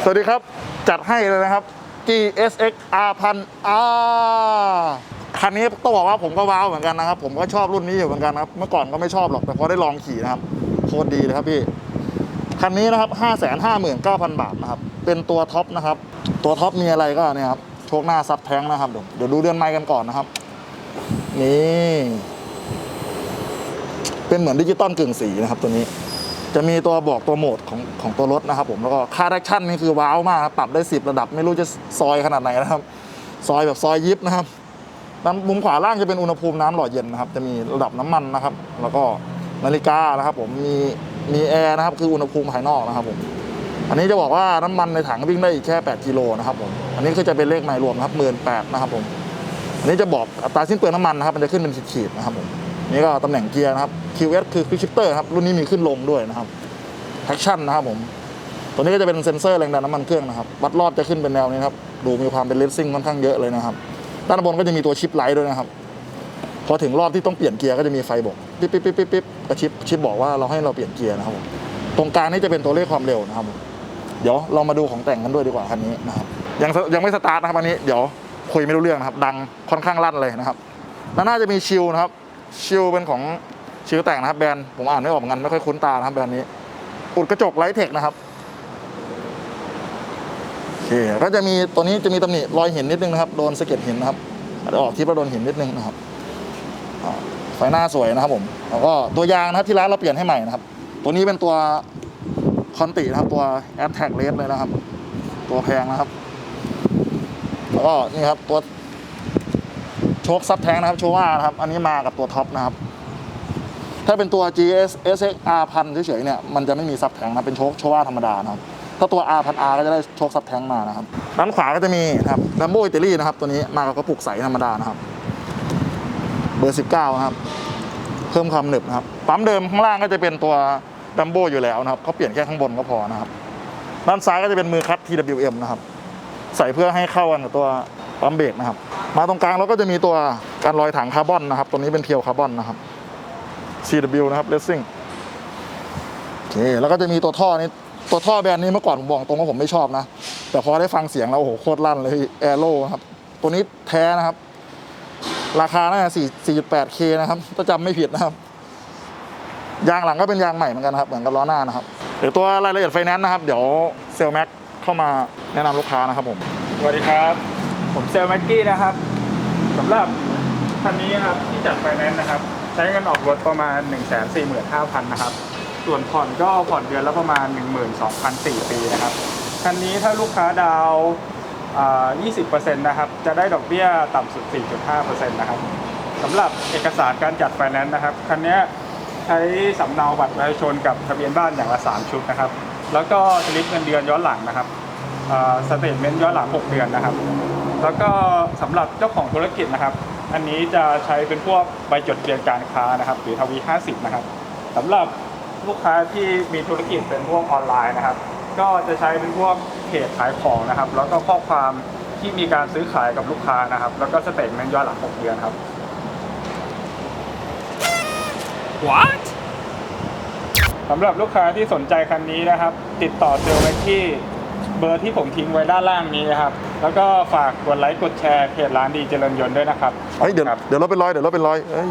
สวัสดีครับ จัดให้เลยนะครับ GSX R พัน R คันนี้ต้องบอกว่าผมก็ว้าวเหมือนกันนะครับ ผมก็ชอบรุ่นนี้อยู่เหมือนกันครับ เมื่อก่อนก็ไม่ชอบหรอกแต่พอได้ลองขี่นะครับโคตรดีเลยครับพี่ คันนี้นะครับ 559,000 บาทนะครับ เป็นตัวท็อปนะครับ ตัวท็อปมีอะไรก็เนี่ยครับโชคหน้าซับแท้งนะครับ เดี๋ยวเดี๋ยวดูเดือนไม้กันก่อนนะครับ นี่ เป็นเหมือนดิจิตอลกึ่งสีนะครับตัวนี้ จะมีตัวบอกตัวโหมดของของตัวรถนะครับผมแล้วก็ค่าแอคชั่นนี่คือว้าวมากปรับได้ 10 ระดับไม่รู้จะซอยขนาดไหนนะครับ ซอยแบบซอยยิบนะครับด้านมุมขวาล่างจะเป็นอุณหภูมิน้ำหล่อเย็นนะครับ จะมีระดับน้ำมันนะครับ แล้วก็นาฬิกานะครับ ผมมีมีแอร์นะครับ คืออุณหภูมิภายนอกนะครับผมอันนี้จะบอกว่าน้ำมันในถังวิ่งได้อีกแค่ 8 กิโลนะครับผมอันนี้ก็จะเป็นเลขหมายรวมนะครับหมื่นแปดนะครับผมอันนี้จะบอกอัตราสิ้นเปลืองน้ำมันนะครับ มันจะขึ้นเป็นขีดๆนะครับผม นี่ก็ตำแหน่งเกียร์นะครับ QS คือ Quick Shifter ครับ รุ่นนี้มีขึ้นลงด้วยนะครับ Traction นะครับผม ตัวนี้ก็จะเป็นเซ็นเซอร์แรงดันน้ำมันเครื่องนะครับ วัดรอบจะขึ้นเป็นแนวนี้นครับ ดูมีความเป็นเลสซิ่งค่อนข้างเยอะเลยนะครับ ด้านบนก็จะมีตัวชิปไลท์ด้วยนะครับ พอถึงรอบที่ต้องเปลี่ยนเกียร์ก็จะมีไฟบอกปิ๊บปิ๊บปิ๊บปิ๊บปิ๊บกระชิปชิปบอกว่าเราให้เราเปลี่ยนเกียร์นะครับผมตรงกลางนี่จะเป็นตัวเลขความเร็วนะครับ เดี๋ยวเรามาดูของแต่งกันด้วยดีกว่าคันนี้นะครับ ยังยังไม่สตาร์ทนะครับอันนี้ เดี๋ยวคุยไม่รู้เรื่องนะครับ ดังค่อนข้างลั่นเลยนะครับ แล้วน่าจะมีชิลนะครับ ชิลเป็นของชิลแต่งนะครับแบรนด์ผมอ่านไม่ออกเหมือนกันไม่ค่อยคุ้นตานะครับแบรนด์นี้อุดกระจกไลท์เทคนะครับโอเคก็จะมีตัวนี้จะมีตำหนิรอยหินนิดนึงนะครับโดนสะเก็ดหินนะครับอาจจะออกทิปแล้วโดนหินนิดนึงนะครับไฟหน้าสวยนะครับผมแล้วก็ตัวยางนะครับที่ร้านเราเปลี่ยนให้ใหม่นะครับ ตัวนี้เป็นตัวคอนตินะครับตัว a t t a c k r a c e เลยนะครับ ตัวแพงนะครับ แล้วก็นี่ครับตัว โชคซับแทงนะครับโชว่านะครับ อันนี้มากับตัวท็อปนะครับ ถ้าเป็นตัว GS SXR พันเฉยๆเนี่ยมันจะไม่มีซับแทงนะเป็นโชคโชว่าธรรมดานะครับ ถ้าตัว R พัน R ก็จะได้โชคซับแทงมานะครับด้านขวาก็จะมีนะครับดัมโบอิตาลีนะครับ ตัวนี้มากับกระปุกใสธรรมดานะครับ เบอร์ 19 นะครับ เพิ่มความหนึบนะครับปั๊มเดิมข้างล่างก็จะเป็นตัวดัมโบอยู่แล้วนะครับเขาเปลี่ยนแค่ข้างบนก็พอนะครับด้านซ้ายก็จะเป็นมือคัด TWM นะครับ ใส่เพื่อให้เข้ากันกับตัว ปั๊มเบรกนะครับ มาตรงกลางเราก็จะมีตัวการลอยถังคาร์บอนนะครับ ตัวนี้เป็นเพียวคาร์บอนนะครับ CW นะครับ Racing โอเคแล้วก็จะมีตัวท่อนี้ตัวท่อแบรนด์นี้เมื่อก่อนผมบอกตรงว่าผมไม่ชอบนะ แต่พอได้ฟังเสียงแล้วโอ้โหโคตรลั่นเลยแอโร่ครับ ตัวนี้แท้นะครับ ราคาน่าจะ4 4.8K นะครับถ้าจำไม่ผิดนะครับ ยางหลังก็เป็นยางใหม่เหมือนกันครับ เหมือนกับล้อหน้านะครับเดี๋ยวตัวรายละเอียดไฟแนนซ์นะครับ เดี๋ยวเซลแม็กเข้ามาแนะนำลูกค้านะครับผม สวัสดีครับ ผมเซลแม็กกี้นะครับสำหรับคันนี้ครับที่จัดไฟแนนซ์นะครับ ใช้เงินออกรถประมาณ 1 4 5 0 0 0นะครับ ส่วนผ่อนก็ผ่อนเดือนละประมาณ 12,004ปีนะครับคันนี้ถ้าลูกค้าดาวน์อ่า20%นะครับ จะได้ดอกเบี้ยต่ำสุด 4.5%นะครับสำหรับเอกสารการจัดไฟแนนซ์นะครับ คันนี้ใช้สำเนาบัตรประชาชนกับทะเบียนบ้านอย่างละ 3 ชุดนะครับ แล้วก็สลิปเงินเดือนย้อนหลังนะครับสเตทเมนต์ย้อนหลัง 6 เดือนนะครับ แล้วก็สำหรับเจ้าของธุรกิจนะครับ อันนี้จะใช้เป็นพวกใบจดทะเบียนการค้านะครับ หรือทวี 50 นะครับสำหรับลูกค้าที่มีธุรกิจเป็นพวกออนไลน์นะครับ ก็จะใช้เป็นพวกเพจขายของนะครับ แล้วก็ข้อความที่มีการซื้อขายกับลูกค้านะครับ แล้วก็สเตทเมนต์ย้อนหลัง6เดือนครับ What? สำหรับลูกค้าที่สนใจคันนี้นะครับ ติดต่อเซลล์ไว้ที่เบอร์ที่ผมทิ้งไว้ด้านล่างนี้นะครับ แล้วก็ฝากกดไลค์กดแชร์เพจร้านดีเจริญยนต์ด้วยนะครับเฮ้ยเดี๋ยวครับเดี๋ยวรถเป็นร้อยเดี๋ยวรถเป็นร้อยเอ้ย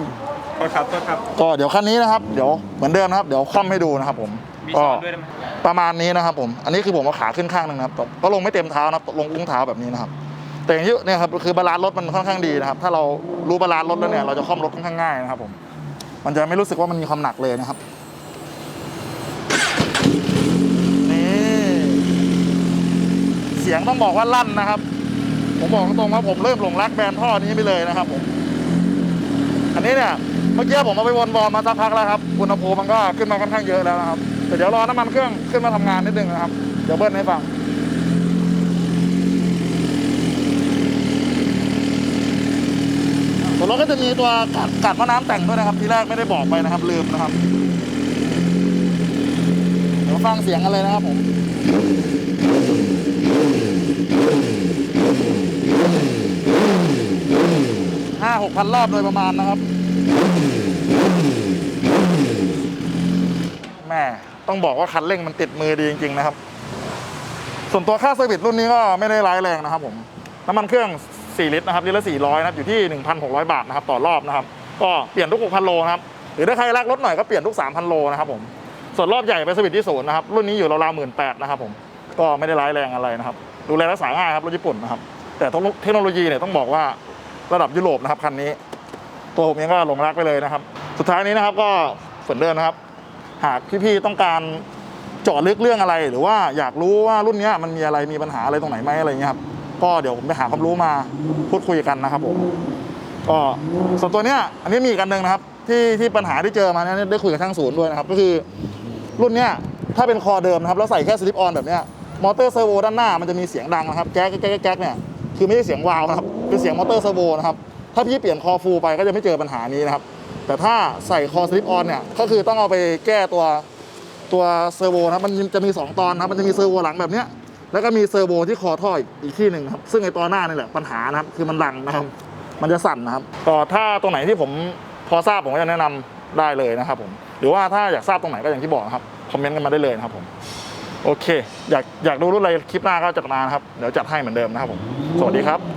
โทษครับโทษครับ ก็เดี๋ยวคันนี้นะครับเดี๋ยวเหมือนเดิมนะครับ เดี๋ยวคว่ำให้ดูนะครับผมมีก็ช้อนด้วยได้ไหมประมาณนี้นะครับผม อันนี้คือผมเอาขาขึ้นข้างหนึ่งนะครับก็ลงไม่เต็มเท้านะครับลงอุ้งเท้าแบบนี้นะครับ แต่อย่างที่เนี่ยครับคือบาลานซ์รถมันค่อนข้างดีนะครับ ถ้าเรารู้บาลานซ์รถแล้วเนี่ยเราจะคล่อมรถค่อนข้างง่ายนะครับผม มันจะไม่รู้สึกว่ามันมีความหนักเลยนะครับ เสียงต้องบอกว่าลั่นนะครับ ผมบอกตรงว่าผมเริ่มหลงรักแบรนด์ท่อนี้ไปเลยนะครับ ผม อันนี้เนี่ยเมื่อกี้ผมเอาไปวนวอร์มมาสักพักแล้วครับอุณหภูมิมันก็ขึ้นมาค่อนข้างเยอะแล้วนะครับแต่เดี๋ยวรอน้ำมันเครื่องขึ้นมาทำงานนิดนึงนะครับ เดี๋ยวเบิ้ลให้ฟังส่วนรถก็จะมีตัวกัดกัดมะน้ำแต่งด้วยนะครับ ทีแรกไม่ได้บอกไปนะครับ ลืมนะครับ เดี๋ยวฟังเสียงกันเลยนะครับผม ห้าหกพันรอบโดยประมาณนะครับ แม่ต้องบอกว่าคันเร่งมันติดมือดีจริง ๆ นะครับ ส่วนตัวค่าเซอร์วิสรุ่นนี้ก็ไม่ได้ร้ายแรงนะครับผมน้ำมันเครื่อง 4 ลิตรนะครับลิตรละ400นะครับอยู่ที่ 1,600 บาทนะครับต่อรอบนะครับ ก็เปลี่ยนทุก 6,000 โลนะครับ หรือถ้าใครรักรถหน่อยก็เปลี่ยนทุก 3,000 โลนะครับผม ส่วนรอบใหญ่ไปสวิตที่ศูนย์นะครับ รุ่นนี้อยู่ราวๆหมื่นแปดนะครับผมก็ไม่ได้ร้ายแรงอะไรนะครับ ดูแลรักษาง่ายครับรถญี่ปุ่นนะครับ แต่เทคโนโลยีเนี่ยต้องบอกว่าระดับยุโรปนะครับคันนี้ ตัวผมเองก็หลงรักไปเลยนะครับ สุดท้ายนี้นะครับก็ฝนเดินนะครับ หากพี่ๆต้องการเจาะลึกเรื่องอะไร หรือว่าอยากรู้ว่ารุ่นนี้มันมีอะไรมีปัญหาอะไรตรงไหนไหมอะไรเงี้ยครับก็เดี๋ยวผมไปหาความรู้มาพูดคุยกันนะครับผมก็ส่วนตัวเนี้ยอันนี้มีกันหนึ่งนะครับ ที่ที่ปัญหาที่เจอมาเนี่ยได้คุยกับทางศูนย์ด้วยนะครับ ก็คือ รุ่นเนี้ยถ้าเป็นคอเดิมนะครับแล้วใส่แค่สลิปออนแบบเนี้ยมอเตอร์เซอร์โวด้านหน้ามันจะมีเสียงดังนะครับแก๊กแก๊กแก๊กเนี่ยคือไม่ใช่เสียงวาล์วนะครับเป็นเสียงมอเตอร์เซอร์โวนะครับถ้าพี่เปลี่ยนคอฟูลไปก็จะไม่เจอปัญหานี้นะครับแต่ถ้าใส่คอสลิปออนเนี่ยก็คือต้องเอาไปแก้ตัวตัวเซอร์โวนะมันจะมี 2 ตอนนะมันจะมีเซอร์โวหลังแบบเนี้ยแล้วก็มีเซอร์โวที่คอท่ออีกอีกที่หนึ่งครับซึ่งไอตอนหน้านี่แหละปัญหานะครับคือมันดังนะครับ มันจะสั่นนะครับก็ถ้าตรงไหนที่ผมพอทราบผมก็จะแนะนำได้เลยนะครับผม หรือว่าถ้าอยากทราบตรงไหนก็อย่างที่บอกนะครับคอมเมนต์กันมาได้เลยนะครับผมโอเค อยากอยากดูรุ่นอะไรคลิปหน้าก็จัดมานะครับ เดี๋ยวจัดให้เหมือนเดิมนะครับผม สวัสดีครับ